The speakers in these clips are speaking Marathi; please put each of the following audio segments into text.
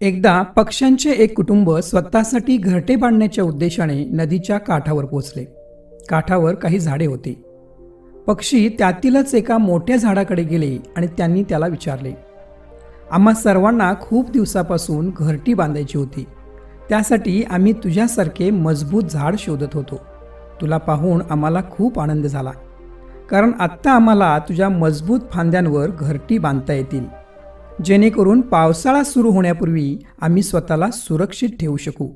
एकदा पक्ष्यांचे एक कुटुंब स्वतःसाठी घरटे बांधण्याच्या उद्देशाने नदीच्या काठावर पोचले. काठावर काही झाडे होती. पक्षी त्यातीलच एका मोठ्या झाडाकडे गेले आणि त्यांनी त्याला विचारले आम्हा सर्वांना खूप दिवसापासून घरटी बांधायची होती. त्यासाठी आम्ही तुझ्यासारखे मजबूत झाड शोधत होतो. तुला पाहून आम्हाला खूप आनंद झाला. कारण आत्ता आम्हाला तुझ्या मजबूत फांद्यांवर घरटी बांधता येतील. जेणेकरून पावसाळा सुरू होण्यापूर्वी आम्ही स्वतःला सुरक्षित ठेवू शकू.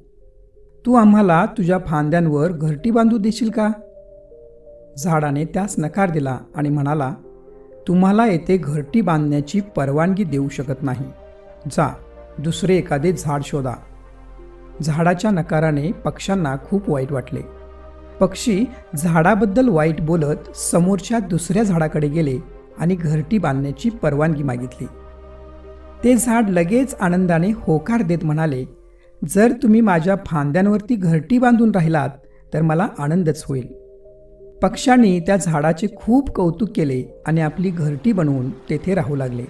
तू आम्हाला तुझ्या फांद्यांवर घरटी बांधू देशील का? झाडाने त्यास नकार दिला आणि म्हणाला तुम्हाला येथे घरटी बांधण्याची परवानगी देऊ शकत नाही. जा दुसरे एखादे झाड शोधा. झाडाच्या नकाराने पक्ष्यांना खूप वाईट वाटले. पक्षी झाडाबद्दल वाईट बोलत समोरच्या दुसऱ्या झाडाकडे गेले आणि घरटी बांधण्याची परवानगी मागितली. ते झाड लगेच आनंदाने होकार देत म्हणाले जर तुम्ही माझ्या फांद्यांवरती घरटी बांधून राहिलात तर मला आनंदच होईल. पक्ष्यांनी त्या झाडाचे खूप कौतुक केले आणि आपली घरटी बनवून तेथे राहू लागले.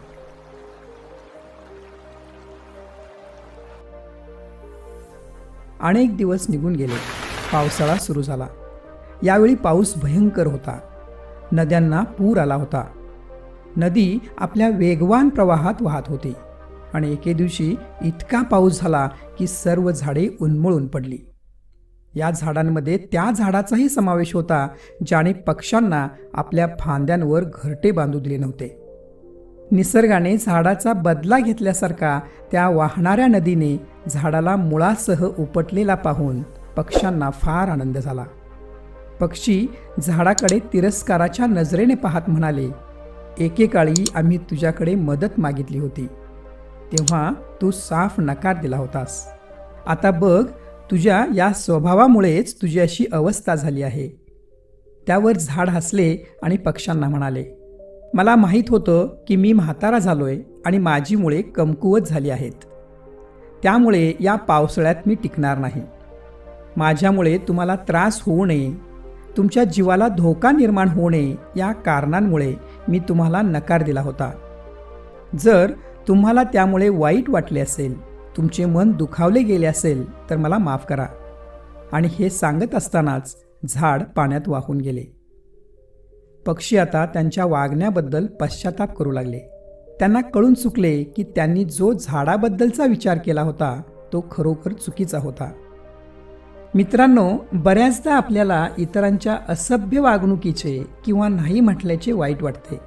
अनेक दिवस निघून गेले. पावसाळा सुरू झाला. यावेळी पाऊस भयंकर होता. नद्यांना पूर आला होता. नदी आपल्या वेगवान प्रवाहात वाहत होती. आणि एके दिवशी इतका पाऊस झाला की सर्व झाडे उन्मळून पडली. या झाडांमध्ये त्या झाडाचाही समावेश होता ज्याने पक्ष्यांना आपल्या फांद्यांवर घरटे बांधू दिले नव्हते. निसर्गाने झाडाचा बदला घेतल्यासारखा त्या वाहणाऱ्या नदीने झाडाला मुळासह उपटलेला पाहून पक्ष्यांना फार आनंद झाला. पक्षी झाडाकडे तिरस्काराच्या नजरेने पाहत म्हणाले एकेकाळी आम्ही तुझ्याकडे मदत मागितली होती. तेव्हा तू साफ नकार दिला होतास. आता बघ तुझ्या या स्वभावामुळेच तुझी अशी अवस्था झाली आहे. त्यावर झाड हसले आणि पक्ष्यांना म्हणाले मला माहीत होतं की मी म्हातारा झालोय आणि माझी मुळे कमकुवत झाली आहेत. त्यामुळे या पावसाळ्यात मी टिकणार नाही. माझ्यामुळे तुम्हाला त्रास होऊ नये. तुमच्या जीवाला धोका निर्माण होऊ नये या कारणांमुळे मी तुम्हाला नकार दिला होता. जर तुम्हाला त्यामुळे वाईट वाटले असेल तुमचे मन दुखावले गेले असेल तर मला माफ करा. आणि हे सांगत असतानाच झाड पाण्यात वाहून गेले. पक्षी आता त्यांच्या वागण्याबद्दल पश्चाताप करू लागले. त्यांना कळून चुकले की त्यांनी जो झाडाबद्दलचा विचार केला होता तो खरोखर चुकीचा होता. मित्रांनो बऱ्याचदा आपल्याला इतरांच्या असभ्य वागणुकीचे किंवा नाही म्हटल्याचे वाईट वाटते.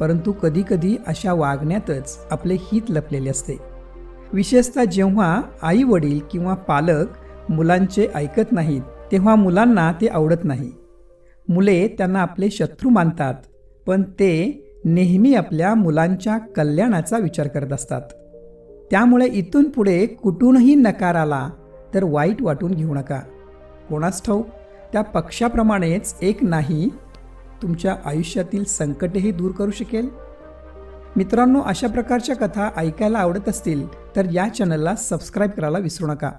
परंतु कधीकधी अशा वागण्यातच आपले हित लपलेले असते. विशेषतः जेव्हा आई वडील किंवा पालक मुलांचे ऐकत नाहीत तेव्हा मुलांना ते आवडत नाही. मुले त्यांना आपले शत्रू मानतात पण ते नेहमी आपल्या मुलांच्या कल्याणाचा विचार करत असतात. त्यामुळे इथून पुढे कुठूनही नकार आला तर वाईट वाटून घेऊ नका. कोणास ठाऊक त्या पक्षाप्रमाणेच एक नाही तुमच्या आयुष्यातील संकटेही दूर करू शकेल. मित्रांनो अशा प्रकारच्या कथा ऐकायला आवडत असतील तर या चॅनलला सबस्क्राईब करायला विसरू नका.